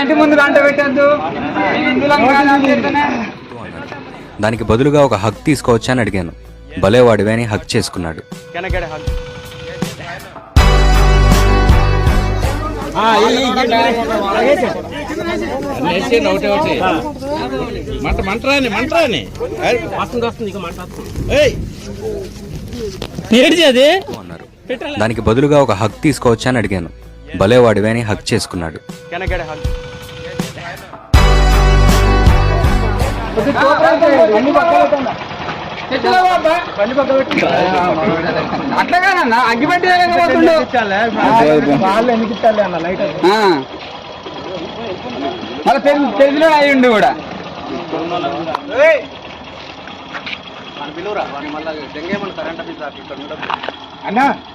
ఇంటి ముందు గంట పెట్టద్దు. దానికి బదులుగా ఒక హక్ తీసుకోవచ్చా అని అడిగాను. భలే వాడివే అని హక్ చేసుకున్నాడు. మంట మంటరాని దానికి బదులుగా ఒక హక్ తీసుకోవచ్చా అని అడిగాను. భలే వాడివే అని హక్ చేసుకున్నాడు. అగ్గిపెట్టి. మళ్ళీ తెలిసిన అయ్యిండు కూడా. అన్న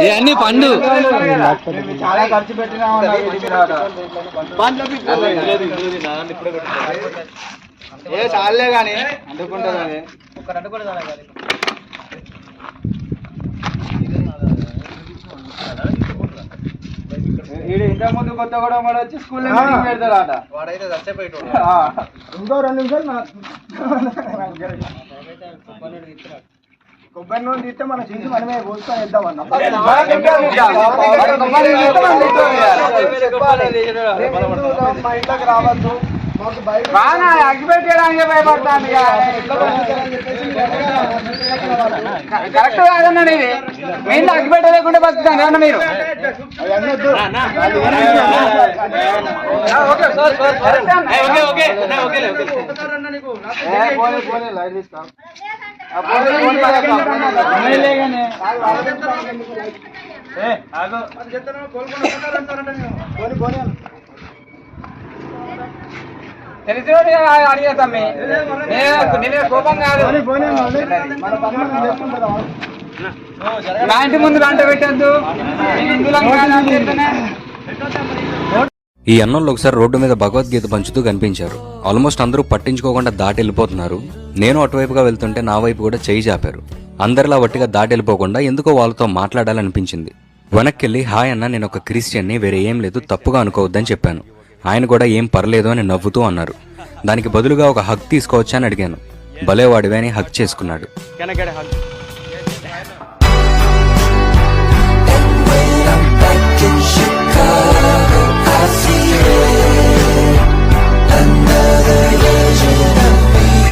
ఇవన్నీ పండు. చాలా ఖర్చు పెట్టినా ఏ చాలే కానీ అందుకుంటుంది ముందు కొత్త కూడా వాడు వచ్చి వాడైతే ఇంకో రెండు నిమిషాలు నా- కొబ్బరి నూనె తీస్తే మనం చూసి మనమే పోసుకొని వెళ్దాం అన్న. మా ఇంట్లోకి రావద్దు? భయపడతాను. కరెక్ట్ కాదన్న ఇది. మెయిన్ అగ్గిపెట్ట లేకుండా బతుకుతాను ఏమన్నా మీరు అవన్నీ వద్దు. ఏ, పోనీ, పోనీ, లైట్ తీసుకో. ఆ, పోనీ, పోనీ, ఏ, ఆగు. పోనీ, పోనీ అన్న. తెలిసిన అడిగే తమ్మి నేను నేను కోపం కాదు ఇంటి ముందు గంట పెట్టద్దు. ఈ అన్నంలో ఒకసారి రోడ్డు మీద భగవద్గీత పంచుతూ కనిపించారు. ఆల్మోస్ట్ అందరూ పట్టించుకోకుండా దాటి వెళ్ళిపోతున్నారు నేను అటువైపుగా వెళ్తుంటే నా వైపు కూడా చేయి చాపారు. అందరిలా వట్టిగా దాటి వెళ్ళిపోకుండా ఎందుకో వాళ్ళతో మాట్లాడాలనిపించింది. వెనక్కెళ్ళి హాయ్ అన్న నేను ఒక క్రిస్టియన్ని వేరే ఏం లేదు తప్పుగా అనుకోవద్దని చెప్పాను. ఆయన కూడా ఏం పర్లేదు అని నవ్వుతూ అన్నారు. దానికి బదులుగా ఒక హక్ తీసుకోవచ్చా అని అడిగాను. భలే వాడివే అని హక్ చేసుకున్నాడు. Yes.